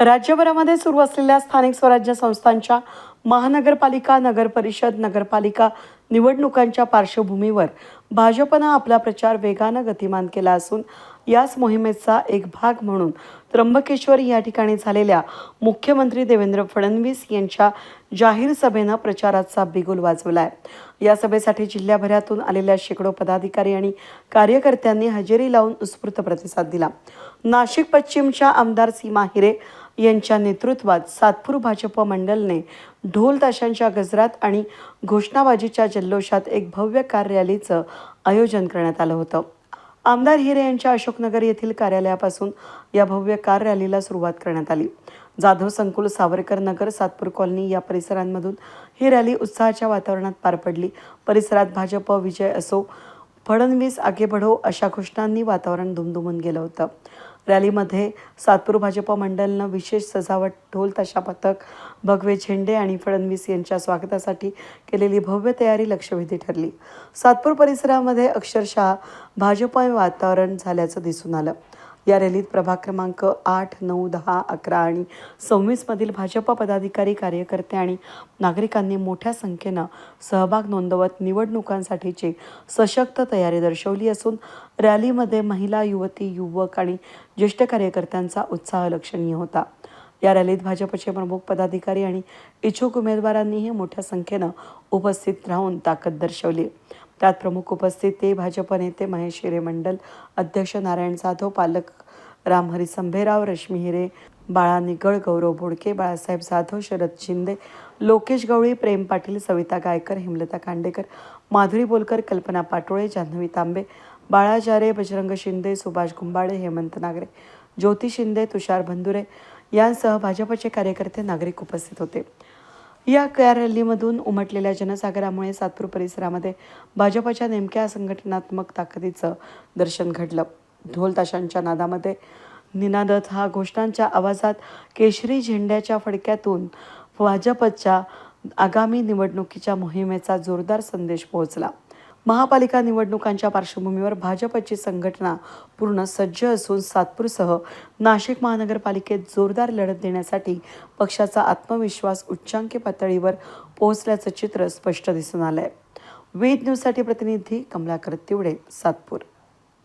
राज्यभरामध्ये सुरू असलेल्या स्थानिक स्वराज्य संस्थांच्या महानगरपालिका नगरपरिषद नगरपालिका निवडणुकांच्या पार्श्वभूमीवर भाजपनं आपला प्रचार वेगानं गतिमान केला असून याच मोहिमेचा एक भाग म्हणून त्र्यंबकेश्वर या ठिकाणी झालेल्या मुख्यमंत्री देवेंद्र फडणवीस यांच्या जाहीर सभेनं प्रचाराचा बिगुल वाजवला आहे या सभेसाठी जिल्ह्याभरातून आलेल्या शेकडो पदाधिकारी आणि कार्यकर्त्यांनी हजेरी लावून उत्स्फूर्त प्रतिसाद दिला. नाशिक पश्चिमच्या आमदार सीमा हिरे यांच्या नेतृत्वात सातपूर भाजप मंडलने ढोल ताशांच्या गजरात आणि घोषणाबाजीच्या जल्लोषात एक भव्य कार रॅलीचं आयोजन करण्यात आलं होतं. आमदार हिरे यांच्या अशोकनगर येथील कार्यालयापासून या भव्य कार रॅलीला सुरुवात करण्यात आली. जाधव संकुल सावरकर नगर सातपूर कॉलनी या परिसरांमधून ही रॅली उत्साहाच्या वातावरणात पार पडली. परिसरात भाजप विजय असो फडणवीस आगे बढो अशा घोषणांनी वातावरण दुमदुमून गेलं होतं. रॅलीमध्ये सातपूर भाजप मंडळनं विशेष सजावट ढोल ताशा पथक भगवे झेंडे आणि फडणवीस यांच्या स्वागतासाठी केलेली भव्य तयारी लक्षवेधी ठरली. सातपूर परिसरामध्ये अक्षरशः भाजपा वातावरण झाल्याचं दिसून आलं. या रॅलीत प्रभाग क्रमांक आठ नऊ दहा अकरा आणि सव्वीसमधील भाजपा पदाधिकारी कार्यकर्ते आणि नागरिकांनी मोठ्या संख्येनं सहभाग नोंदवत निवडणुकांसाठीची सशक्त तयारी दर्शवली असून रॅलीमध्ये महिला युवती युवक आणि ज्येष्ठ कार्यकर्त्यांचा उत्साह लक्षणीय होता. या रॅलीत भाजपचे प्रमुख पदाधिकारी आणि इच्छुक उमेदवारांनीही मोठ्या संख्येनं उपस्थित राहून ताकद दर्शवली. त्यात प्रमुख उपस्थित ते भाजप नेते महेश हिरे मंडल अध्यक्ष नारायण जाधव पालक रामहरी संभेराव रश्मी हिरे बाळा निगळ गौरव बोडके बाळासाहेब जाधव शरद शिंदे लोकेश गवळी प्रेम पाटील सविता गायकर हेमलता खांडेकर माधुरी बोलकर कल्पना पाटोळे जान्हवी तांबे बाळा जारे बजरंग शिंदे सुभाष गुंबाळे हेमंत नागरे ज्योती शिंदे तुषार बंधुरे यांसह भाजपचे कार्यकर्ते नागरिक उपस्थित होते. या कार रॅलीमधून उमटलेल्या जनसागरामुळे सातपूर परिसरामध्ये भाजपच्या नेमक्या संघटनात्मक ताकदीचं दर्शन घडलं. ढोल ताशांच्या नादामध्ये निनादत हा घोषणांच्या आवाजात केशरी झेंड्याच्या फडक्यातून भाजपच्या आगामी निवडणुकीच्या मोहिमेचा जोरदार संदेश पोहोचला. महापालिका निवडणुकांच्या पार्श्वभूमीवर भाजपची संघटना पूर्ण सज्ज असून सातपूरसह नाशिक महानगरपालिकेत जोरदार लढत देण्यासाठी पक्षाचा आत्मविश्वास उच्चांकी पातळीवर पोहोचल्याचं चित्र स्पष्ट दिसून आलंय. वेद न्यूजसाठी प्रतिनिधी कमलाकर तिवडे सातपूर.